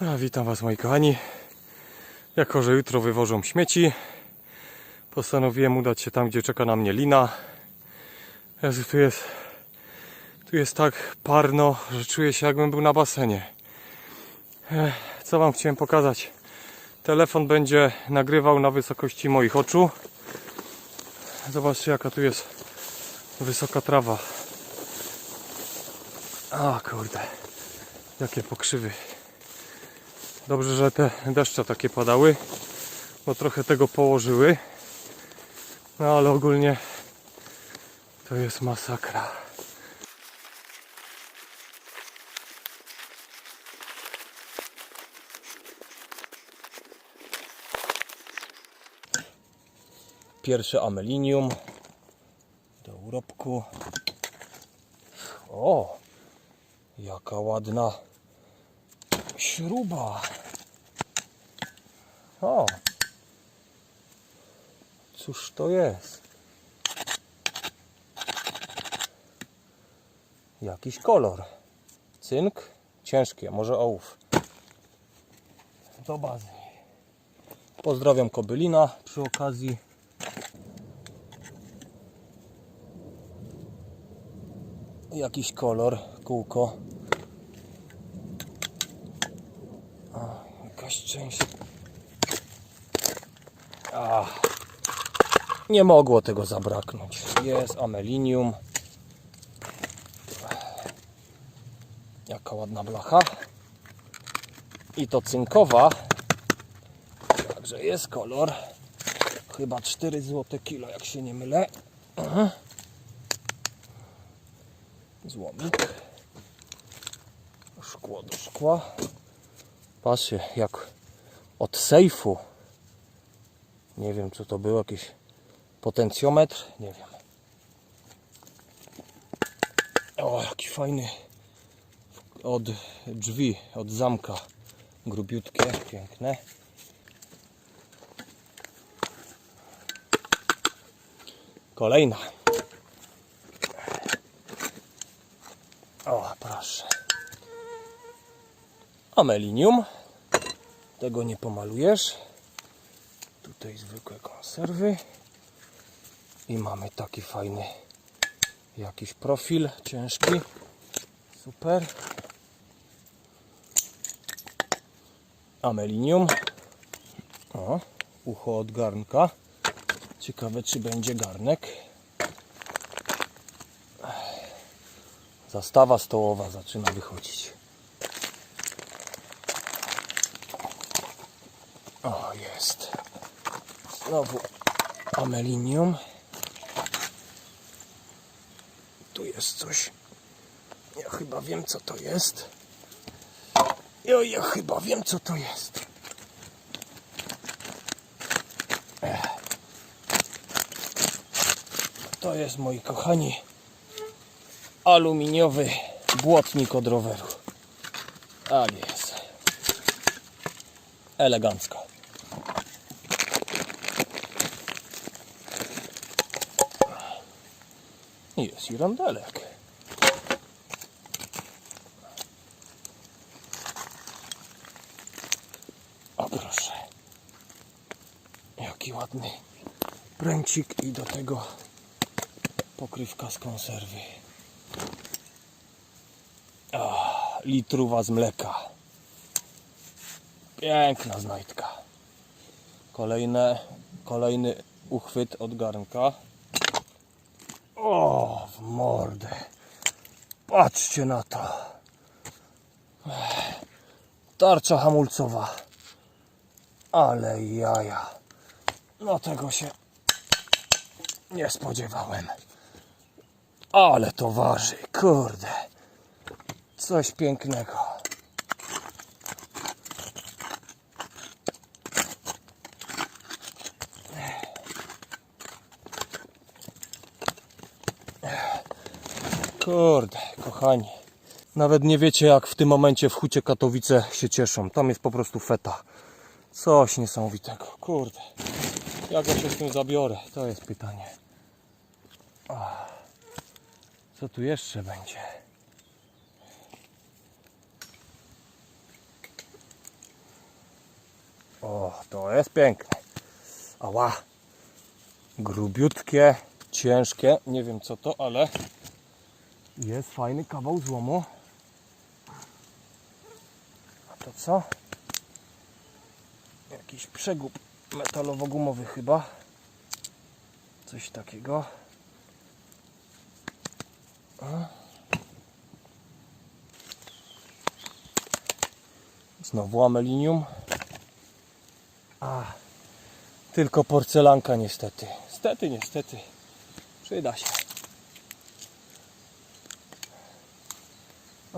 A, witam Was moi kochani. Jako, że jutro wywożą śmieci, postanowiłem udać się tam, gdzie czeka na mnie lina. Jezu, tu jest, tu jest tak parno, że czuję się jakbym był na basenie. Co Wam chciałem pokazać? Telefon będzie nagrywał na wysokości moich oczu. Zobaczcie jaka tu jest wysoka trawa. A kurde, jakie pokrzywy. Dobrze, że te deszcze takie padały, bo trochę tego położyły. No ale ogólnie to jest masakra. Pierwsze amelinium do urobku. O, jaka ładna śruba. O, cóż to jest? Jakiś kolor. Cynk, ciężki, a może ołów. Do bazy. Pozdrawiam Kobylina przy okazji. Jakiś kolor, kółko. A, jakaś część. A, nie mogło tego zabraknąć. Jest amelinium. Jaka ładna blacha. I to cynkowa. Także jest kolor. Chyba 4 zł kilo, jak się nie mylę. Złomik. Szkło do szkła. Patrzcie, jak od sejfu. Nie wiem, co to było, jakiś potencjometr. Nie wiem. O, jaki fajny. Od drzwi, od zamka. Grubiutkie, piękne. Kolejna. O, proszę. Amelinium. Tego nie pomalujesz. Tutaj zwykłe konserwy. I mamy taki fajny jakiś profil ciężki. Super. Amelinium. O, ucho od garnka. Ciekawe, czy będzie garnek. Zastawa stołowa zaczyna wychodzić. O, jest. Znowu amelinium. Tu jest coś. Ja chyba wiem, co to jest. Ja, ja chyba wiem, co to jest. To jest, moi kochani, aluminiowy błotnik od roweru. Tak jest. Elegancko. Jest i rondelek. O proszę. Jaki ładny pręcik i do tego pokrywka z konserwy. Ah, litruwa z mleka. Piękna znajdka. Kolejne, kolejny uchwyt od garnka. O, w mordę. Patrzcie na to. Tarcza hamulcowa. Ale jaja. No tego się nie spodziewałem. Ale to waży, kurde. Coś pięknego. Kurde, kochani. Nawet nie wiecie, jak w tym momencie w Hucie Katowice się cieszą. Tam jest po prostu feta. Coś niesamowitego. Kurde. Jak ja się z tym zabiorę? To jest pytanie. Ach. Co tu jeszcze będzie? O, to jest piękne. Ała. Grubiutkie, ciężkie. Nie wiem co to, ale jest fajny kawał złomu. A to co? Jakiś przegub metalowo-gumowy chyba. Coś takiego. Znowu amelinium. A, tylko porcelanka niestety. Stety, niestety. Przyda się.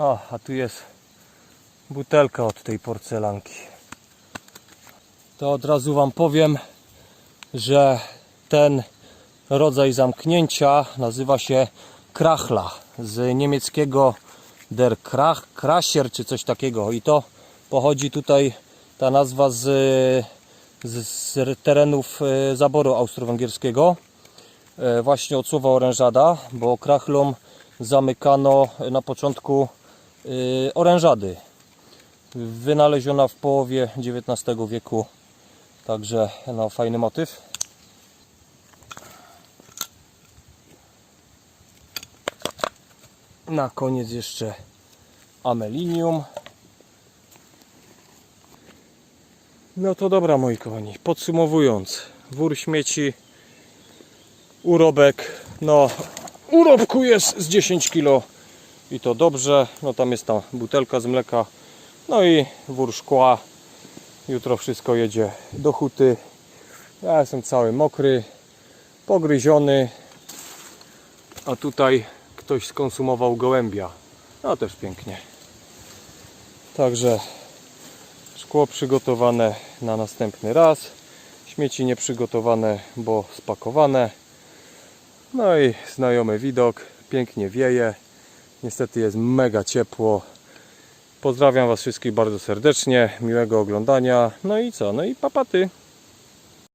O, a tu jest butelka od tej porcelanki. To od razu Wam powiem, że ten rodzaj zamknięcia nazywa się krachla z niemieckiego der Krach, Krasier czy coś takiego i to pochodzi tutaj ta nazwa z, z, z terenów e, zaboru austro-węgierskiego e, właśnie od słowa orężada, bo krachlą zamykano na początku orężady. Wynaleziona w połowie XIX wieku także no, fajny motyw. Na koniec jeszcze amelinium. No to dobra moi kochani, podsumowując, wór śmieci, urobek, no urobku jest z 10 kg i to dobrze, no tam jest ta butelka z mleka, no i wór szkła, jutro wszystko jedzie do huty, ja jestem cały mokry, pogryziony, a tutaj ktoś skonsumował gołębia. No też pięknie. Także szkło przygotowane na następny raz. Śmieci nieprzygotowane, bo spakowane. No i znajomy widok. Pięknie wieje. Niestety jest mega ciepło. Pozdrawiam Was wszystkich bardzo serdecznie. Miłego oglądania. No i co? No i papaty.